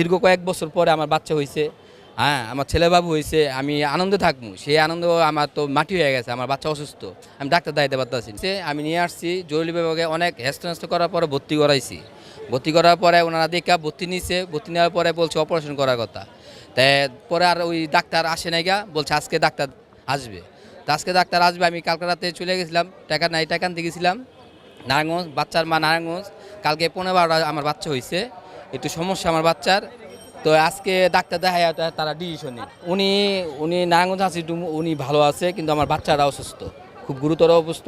দীর্ঘ কয়েক বছর পরে আমার বাচ্চা হয়েছে হ্যাঁ আমার ছেলেবাবু হয়েছে আমি আনন্দে থাকব। সেই আনন্দ আমার তো মাটি হয়ে গেছে, আমার বাচ্চা অসুস্থ। আমি ডাক্তার দাইতে পারতেছি সে আমি নিয়ে আসছি, জরুরি বিভাগে অনেক হেস্ত করার পরে ভর্তি করাইছি। ভর্তি করার পরে ওনারা দেখা ভর্তি নিয়েছে ভর্তি নেওয়ার পরে বলছে অপারেশন করার কথা। তাই পরে আর ওই ডাক্তার আসে নাই গা, বলছে আজকে ডাক্তার আসবে। তা আজকে ডাক্তার আসবে, আমি কালকে রাতে চলে গেছিলাম, টাকা নাই টাকা গেছিলাম। নারায়ণগঞ্জ, বাচ্চার মা নারায়ণগঞ্জ, কালকে পনেরো বারোটা আমার বাচ্চা হয়েছে একটু সমস্যা আমার বাচ্চার। তো আজকে ডাক্তার দেখায় তারা ডিসিশন উনি উনি নারায়ণগঞ্জ আছে উনি ভালো আছে, কিন্তু আমার বাচ্চারা অসুস্থ। খুব গুরুতর অবস্থ।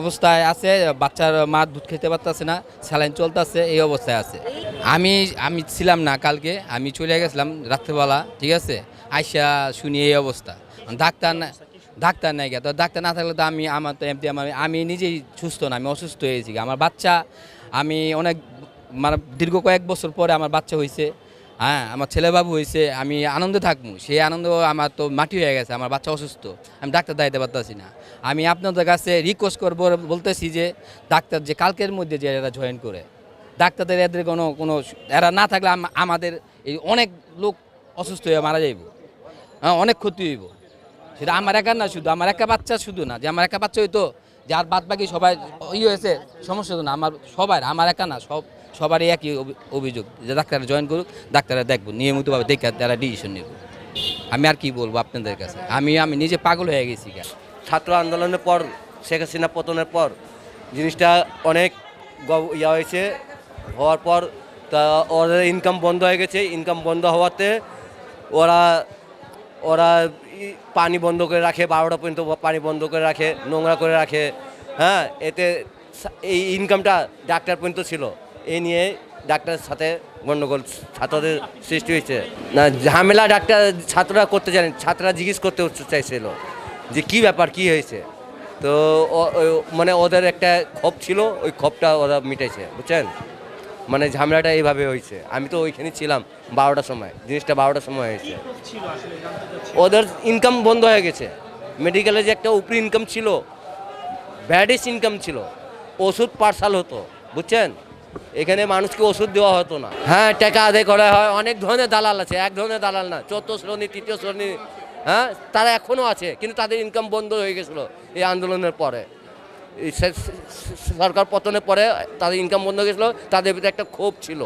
অবস্থায় আছে, বাচ্চার মা দুধ খেতে পারতেছে না, স্যালাইন চলতেছে, এই অবস্থায় আছে। আমি আমি ছিলাম না কালকে, আমি চলে গেছিলাম রাত্রেবেলা, ঠিক আছে? আইসা শুনি এই অবস্থা। ডাক্তার ডাক্তার নাই তো ডাক্তার না থাকলে তো আমি, আমার তো এমনি আমার আমি নিজেই সুস্থ না, আমি অসুস্থ হয়েছি আমার বাচ্চা, আমি অনেক মানে দীর্ঘ কয়েক বছর পরে আমার বাচ্চা হয়েছে হ্যাঁ আমার ছেলেবাবু হয়েছে আমি আনন্দে থাকব। সেই আনন্দ আমার তো মাটি হয়ে গেছে, আমার বাচ্চা অসুস্থ, আমি ডাক্তার দাইতে পারতেছি না। আমি আপনাদের কাছে রিকোয়েস্ট করব, বলতেছি যে ডাক্তার যে কালকের মধ্যে যে এরা জয়েন করে, ডাক্তারদের এদের কোনো কোনো, এরা না থাকলে আমাদের এই অনেক লোক অসুস্থ হয়ে মারা যাইব। হ্যাঁ অনেক ক্ষতি হইব। সেটা আমার একার না, শুধু আমার একা বাচ্চা শুধু না, যে আমার একা বাচ্চা হইতো যে আর বাদ বাকি সবাই ই হয়েছে, সমস্যা তো না, আমার সবার, আমার একা না, সব, সবারই একই অভি- অভিযোগ যে ডাক্তার জয়েন করুক ডাক্তাররা দেখব, নিয়মিতভাবে দেখে, তারা ডিসিশন নেব। আমি আর কি বলব আপনাদের কাছে? আমি আমি নিজে পাগল হয়ে গেছি ছাত্র আন্দোলনের পর, শেখ হাসিনা পতনের পর, জিনিসটা অনেক ইয়া হয়েছে, হওয়ার পর তা ওদের ইনকাম বন্ধ হয়ে গেছে ইনকাম বন্ধ হওয়াতে ওরা ওরা পানি বন্ধ করে রাখে, বারোটা পর্যন্ত পানি বন্ধ করে রাখে, নোংরা করে রাখে। হ্যাঁ এতে এই ইনকামটা ডাক্তার পর্যন্ত ছিল। এই নিয়ে ডাক্তারের সাথে গণ্ডগোল ছাত্রদের সৃষ্টি হয়েছে। না, ঝামেলা ডাক্তার, ছাত্ররা করতে জানে, ছাত্ররা জিজ্ঞেস করতে চাইছিল যে কি ব্যাপার, কি হয়েছে? তো মানে ওদের একটা ক্ষোভ ছিল, ওই ক্ষোভটা ওরা মিটাইছে, বুঝছেন? মানে ঝামেলাটা এইভাবে হয়েছে। আমি তো ওইখানে ছিলাম বারোটার সময়। জিনিসটা বারোটার সময় হয়েছে। ওদের ইনকাম বন্ধ হয়ে গেছে। মেডিকেলে যে একটা উপরি ইনকাম ছিল ব্যাডিস ইনকাম ছিল, ওষুধ পার্সাল হতো, বুঝছেন? এখানে মানুষকে ওষুধ দেওয়া হতো না। হ্যাঁ টাকা আদায় করা হয়, অনেক ধরনের দালাল আছে, এক ধরনের দালাল না চতুর্থ শ্রেণি, তৃতীয় শ্রেণি হ্যাঁ তারা এখনও আছে, কিন্তু তাদের ইনকাম বন্ধ হয়ে গেছিল এই আন্দোলনের পরে। সরকার পতনের পরে তাদের ইনকাম বন্ধ হয়ে গেছিল তাদের ভিতরে একটা ক্ষোভ ছিল।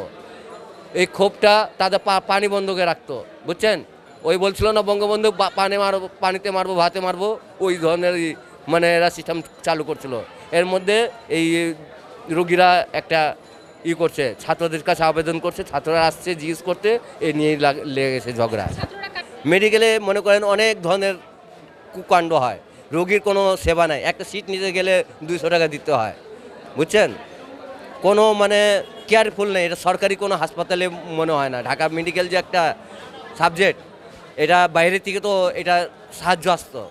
এই ক্ষোভটা তাদের পা- পানি বন্ধ করে রাখতো বুঝছেন? ওই বলছিল না বঙ্গবন্ধু পানি মারবো পানিতে মারবো ভাতে মারবো। ওই ধরনের মানে এরা সিস্টেম চালু করছিল। এর মধ্যে এই রোগীরা একটা ই করছে ছাত্রদের কাছে আবেদন করছে ছাত্ররা আসছে জিজ্ঞেস করতে এই নিয়েই লাগ- লেগে গেছে ঝগড়া মেডিকেলে মনে করেন অনেক ধরনের কুকাণ্ড হয়। রোগীর কোনো সেবা নাই। একটা সিট নিতে গেলে দুইশো টাকা দিতে হয়। বুঝছেন? কোনো মানে কেয়ারফুল নেই। এটা সরকারি কোনো হাসপাতালে মনে হয় না। ঢাকা মেডিকেল যে একটা সাবজেক্ট এটা বাইরে থেকে তো এটা সাহায্য আসতো।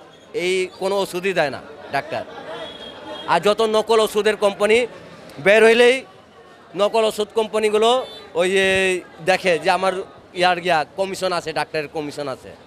এই কোনো ওষুধই দেয় না ডাক্তার। আর যত নকল ওষুধের কোম্পানি বের হইলেই নকল ওষুধ কোম্পানিগুলো ওই দেখে যে আমার ইয়ার গিয়া কমিশন আছে ডাক্তারের কমিশন আছে।